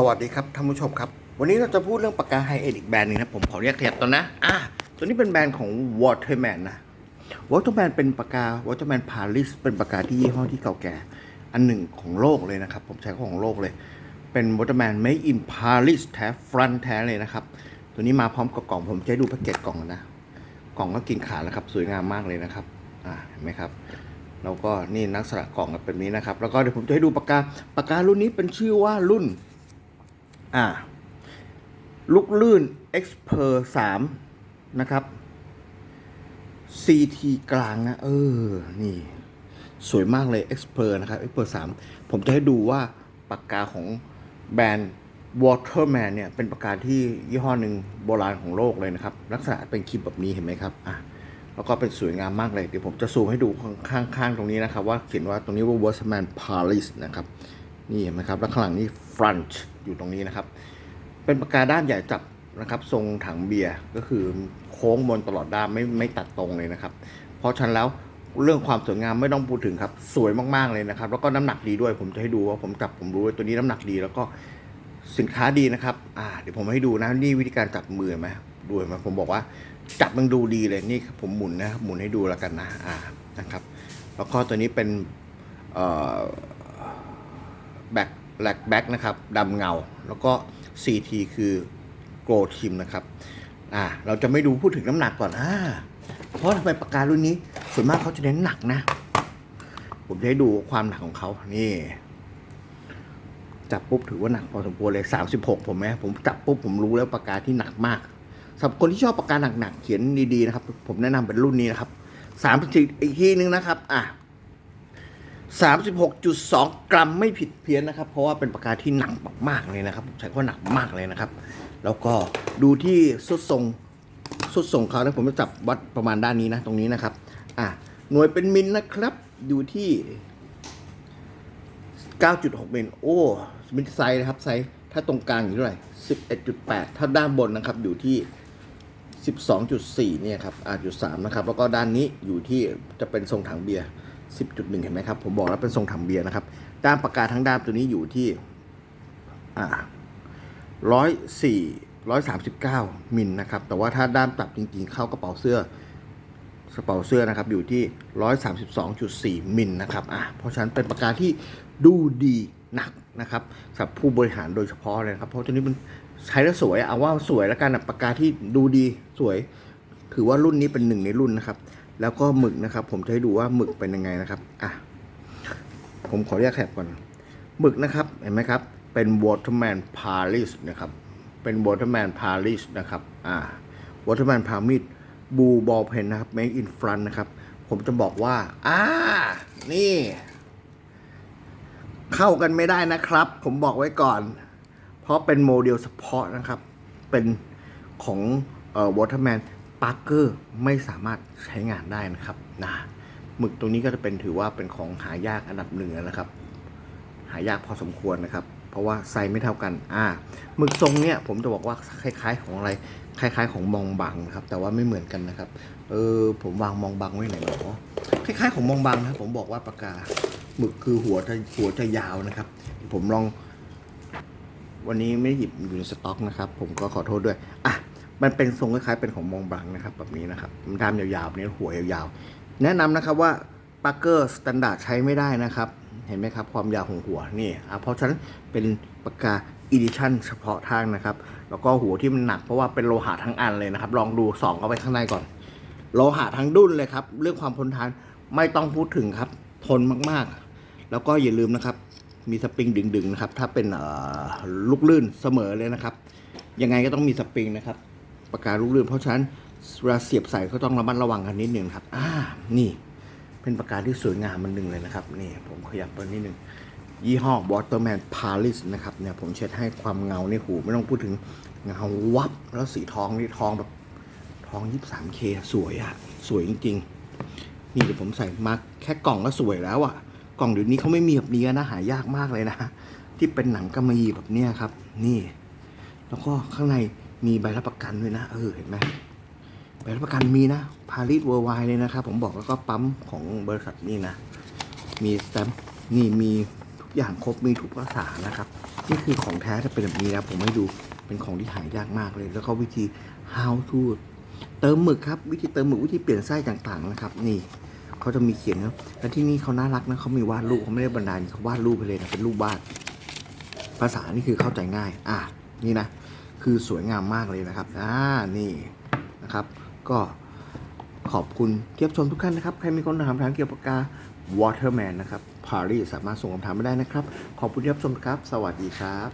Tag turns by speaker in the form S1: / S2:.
S1: สวัสดีครับท่านผู้ชมครับ วันนี้เราจะพูดเรื่องปากกาไฮเอ็ดอีกแบรนด์หนึงนะ ผมขอเรียกเทียบตัวนะ อะ ตัวนี้เป็นแบรนด์ของ Waterman นะ Waterman เป็นปากกา Waterman Paris เป็นปากกาที่ยี่ห้อที่เก่าแก่ อันหนึ่งของโลกเลยนะครับ ผมใช้ของโลกเลย เป็น Waterman Made in Paris แท้ฟรันแท้เลยนะครับ ตัวนี้มาพร้อมกับกล่องผมจะให้ดูแพ็กเกจกล่องนะ กล่องก็กินขาดแล้วครับ สวยงามมากเลยนะครับ อ่าเห็นไหมครับแล้วก็นี่นักสระกล่องแบบนี้นะครับ แล้วก็เดี๋ยวผมจะให้ดูปากกา ปากการุ่นนี้เป็นชื่อว่ารุ่น อ่าลูกลื่น Xper 3 นะครับ CT กลางนะ เออ นี่ สวยมากเลย Xper นะครับ Xper 3 ผมจะให้ดูว่าปากกาของแบรนด์ Waterman เนี่ย เป็นปากกาที่ยี่ห้อหนึ่งโบราณของโลกเลยนะครับ ลักษณะเป็นคลิปแบบนี้เห็นไหมครับ อะ แล้วก็เป็นสวยงามมากเลย เดี๋ยวผมจะซูมให้ดูข้างๆ ตรงนี้นะครับ ว่าเขียนว่าตรงนี้ว่า Waterman Paris นะครับ นี่เห็นไหมครับแล้วข้างหลังนี่ front อยู่ตรงนี้นะครับ เป็นปากกาด้ามใหญ่จับนะครับ ทรงถังเบียร์ก็คือโค้งบนตลอดด้ามไม่ไม่ตัดตรงเลยนะครับ เพราะฉะนั้นแล้วเรื่องความสวยงามไม่ต้องพูดถึงครับ สวยมากๆเลยนะครับ แล้วก็น้ำหนักดีด้วยผมจะให้ดูว่าผมจับผมรู้ว่าตัวนี้น้ำหนักดีแล้วก็สินค้าดีนะครับอ่าเดี๋ยวผมให้ดูนะนี่วิธีการจับมือเห็นไหมดูเห็นไหมผมบอกว่าจับมันดูดีเลยนี่ผมหมุนนะหมุนให้ดูแล้วกันนะอ่านะครับ แล้วก็ตัวนี้เป็นเอ่อ แบ็คแลกแบ็คนะครับดำเงา แล้วก็ CT คือโกลทิมนะครับอ่าเราจะไม่ดูพูดถึงน้ำหนักก่อนอ่าเพราะทำไมปากการุ่นนี้ ส่วนมากเขาจะเน้นหนักนะ ผมจะให้ดูความหนักของเขานี่ จับปุ๊บถือว่าหนักพอสมควรเลย 36 ผมไหมผมจับปุ๊บผมรู้แล้วปากกาที่หนักมากสำหรับคนที่ชอบปากกาหนักๆเขียนดีๆนะครับ ผมแนะนำเป็นรุ่นนี้นะครับ34อีกทีนึงนะครับ อะ 36.2 กรัมไม่ผิดเพี้ยนนะครับ เพราะว่าเป็นปากกาที่หนักมากๆเลยนะครับ ใช้คำว่าหนักมากเลยนะครับ แล้วก็ดูที่สุดทรงสุดทรงเขานะผมจะจับวัดประมาณด้านนี้นะ ตรงนี้นะครับ อะหน่วยเป็นมิลนะครับ อยู่ที่ 9.6 มิลโอ้มิลไซส์นะครับไซส์ถ้าตรงกลางอยู่เท่าไหร่11.8 ถ้าด้านบนนะครับอยู่ที่ 12.4 เนี่ยครับอ่าจุด3นะครับ แล้วก็ด้านนี้อยู่ที่จะเป็นทรงถังเบียร์ 10.1 เห็นไหมครับ ผมบอกแล้วเป็นทรงถังเบียร์นะครับ ด้ามปากกาทั้งด้ามตัวนี้อยู่ที่ร้อยสี่ร้อยสามสิบเก้ามิลนะครับ แต่ว่าถ้าด้ามตับจริงๆ เข้ากระเป๋าเสื้อกระเป๋าเสื้อนะครับอยู่ที่ร้อยสามสิบสองจุดสี่มิลนะครับอะเพราะฉะนั้นเป็นปากกาที่ดูดีหนักนะครับสำหรับผู้บริหารโดยเฉพาะเลยนะครับ เพราะตัวนี้มันใช้แล้วสวยเอาว่าสวยแล้วกันปากกาที่ดูดีสวย ถือว่ารุ่นนี้เป็นหนึ่งในรุ่นนะครับ แล้วก็หมึกนะครับ ผมจะให้ดูว่าหมึกเป็นยังไงนะครับอะผมขอเรียกแถบก่อนหมึกนะครับเห็นไหมครับ เป็น Waterman Paris นะครับ เป็น Waterman Paris นะครับอ่า Waterman Paris บูบอลเพนนะครับ Make in front นะครับ ผมจะบอกว่าอ่านี่ เข้ากันไม่ได้นะครับ ผมบอกไว้ก่อน เพราะเป็นโมเดลเฉพาะนะครับ เป็นของเอ่อ Waterman Parker ไม่สามารถใช้งานได้นะครับนะหมึกตรงนี้ก็จะเป็นถือว่าเป็นของหายากอันดับหนึ่งนะครับ หายากพอสมควรนะครับ เพราะว่าไซส์ไม่เท่ากันอ่าหมึกทรงเนี่ยผมจะบอกว่าคล้าย ๆ ของอะไรคล้าย ๆ ของมองบังนะครับ แต่ว่าไม่เหมือนกันนะครับ เออผมวางมองบังไว้ไหนหรอคล้าย ๆ ของมองบังนะผมบอกว่าปากกาหมึกคือหัวจะหัวจะยาวนะครับ ผมลอง วันนี้ไม่หยิบอยู่ในสต็อกนะครับ ผมก็ขอโทษด้วยอะ มันเป็นทรงคล้ายๆเป็นของมองบังนะครับ แบบนี้นะครับด้ามยาวๆนี่ยหัวยาวๆ แนะนำนะครับว่าปักเกอร์สแตนดาร์ดใช้ไม่ได้นะครับ เห็นไหมครับ ความยาวของหัวนี่เพราะฉะนั้นเป็นปากกาอีดิชั่นเฉพาะทางนะครับ แล้วก็หัวที่มันหนักเพราะว่าเป็นโลหะทั้งอันเลยนะครับ ลองดูส่องเข้าไปข้างในก่อน โลหะทั้งดุ้นเลยครับ เรื่องความทนทานไม่ต้องพูดถึงครับ ทนมากๆ แล้วก็อย่าลืมนะครับ มีสปริงดึงๆนะครับ ถ้าเป็นลูกลื่นเสมอเลยนะครับ ยังไงก็ต้องมีสปริงนะครับ ปากกาลูกลื่นเพราะฉะนั้นเวลาเสียบใส่ก็ต้องระมัดระวังกันนิดนึงครับ อ่า นี่ เป็นปากกาที่สวยงามมันหนึ่งเลยนะครับ นี่ ผมขยับไปนิดนึงยี่ห้อ Waterman Paris นะครับ เนี่ย ผมเช็ดให้ความเงานี่หูไม่ต้องพูดถึงเงาวับ แล้วสีทองนี่ทองแบบทอง 23K สวยอะสวยจริง ๆ นี่เดี๋ยวผมใส่มาแค่กล่องก็สวยแล้วอะกล่องเดี๋ยวนี้เขาไม่มีแบบนี้นะหายากมากเลยนะที่เป็นหนังกำมะหยี่แบบเนี้ยครับ นี่ แล้วก็ข้างใน มีใบรับประกันด้วยนะ เออ เห็นไหมใบรับประกันมีนะ พาริสเวอร์ไวเลยนะครับ ผมบอกแล้วก็ปั๊มของบริษัทนี่นะ มีสแตมป์นี่มีทุกอย่างครบมีทุกภาษานะครับ นี่คือของแท้ถ้าเป็นแบบนี้นะ ผมให้ดู เป็นของที่หายากมากเลย แล้วก็วิธี how to เติมหมึกครับ วิธีเติมหมึกวิธีเปลี่ยนไส้ต่างๆนะครับ นี่เขาจะมีเขียนนะแล้วที่นี่เขาน่ารักนะเขามีวาดรูปเขาไม่ได้บรรดาเขาวาดรูปไปเลยนะเป็นรูปวาด ภาษานี่คือเข้าใจง่าย อะ นี่นะ คือสวยงามมากเลยนะครับอ่านี่นะครับ ก็ขอบคุณเทียบชมทุกท่านนะครับ ใครมีคนถามถามเกี่ยวกับกา Waterman นะครับพารีสสามารถส่งคำถามมาได้นะครับ ขอบคุณเทียบชมครับ สวัสดีครับ